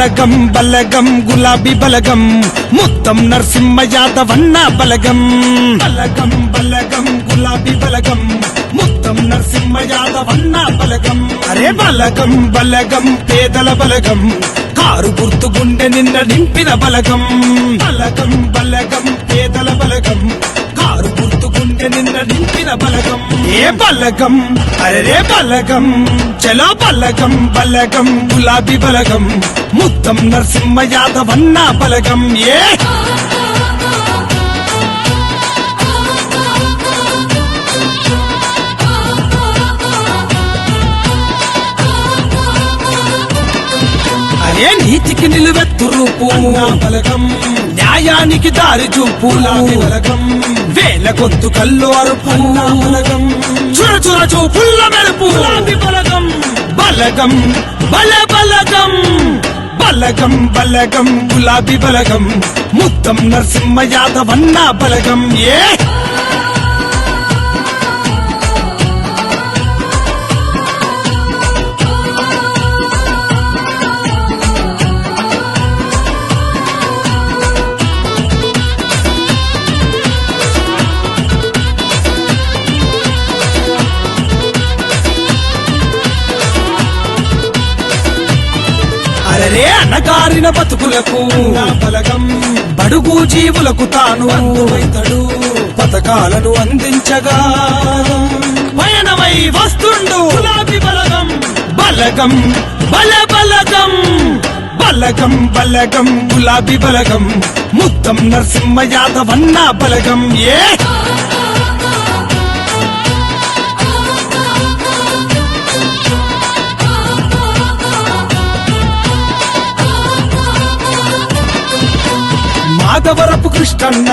బలగం బలగం గులాబీ బలగం మొత్తం నరసింహ యాదవ్ అన్న బలగం. బలగం బలగం గులాబీ బలగం మొత్తం నరసింహ యాదవ్ అన్న బలగం. అరే బలగం బలగం పేదల బలగం కారు గుర్తు గుండె నిన్న నింపిన బలగం. బలగం బలగం పేదల బలగం కారు గుర్తు గుండె నిన్న నింపిన బలగం. ఏ బలగం అరే బలగం చలో బలగం బలగం గులాబీ బలగం ముత్తం నరసింహ యాదవన్న అన్న బలగం ఏ? అరే నీతికి నిలువెత్తు రూపు. బలగం న్యాయానికి దారి చూపు వేల గొంతు కల్లు అరుపు. చుర చుర చూపుల్ల మెరుపు. బలగం. బలగం బల బలగం బలగం బలగం గులాబీ బలగం ముత్తం నరసింహ యాదవ్ అన్న బలగం. ఏ? అరరే అన్నగారిన బతుకులకు? బలగం. బడుగు జీవులకు తాను అందువైతడు పథకాలను అందించగా పయనమై వస్తుండు. గులాబీ బలగం. బలగం బల బలగం బలగం బలగం గులాబీ బలగం. ముత్తం నరసింహ యాదవ్ అన్న బలగం. ఏ? మాధవరపు కృష్ణన్న.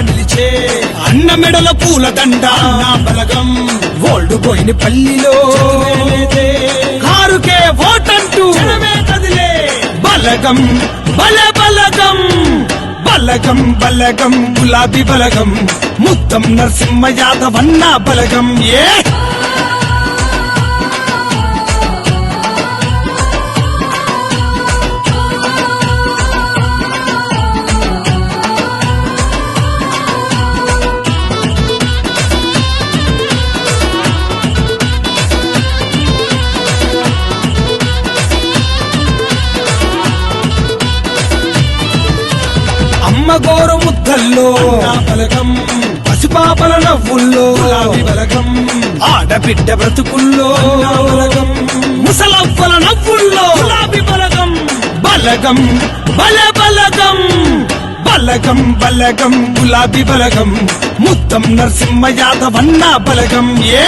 నిలిచే అన్న మెడల పూల దండ నా బలగం ఓల్డ్ పోయిన పల్లిలో. కారుకే ఓటంటూ. కదిలే. బలగం బల బలగం. బలగం బలగం గులాబీ బలగం. ముత్తం నరసింహ యాదవ్ అన్న బలగం. ఏ? గోరు ముద్దల్లో పసిపాపల నవ్వుల్లో. బలగం ఆడబిడ్డ బ్రతుకుల్లో. బలగం ముసలవ్వల నవ్వుల్లో. గులాబీ బలగం బలగం బల బలగం. బలగం బలగం గులాబీ బలగం. ముత్తం నరసింహ యాదవ్ అన్న బలగం. ఏ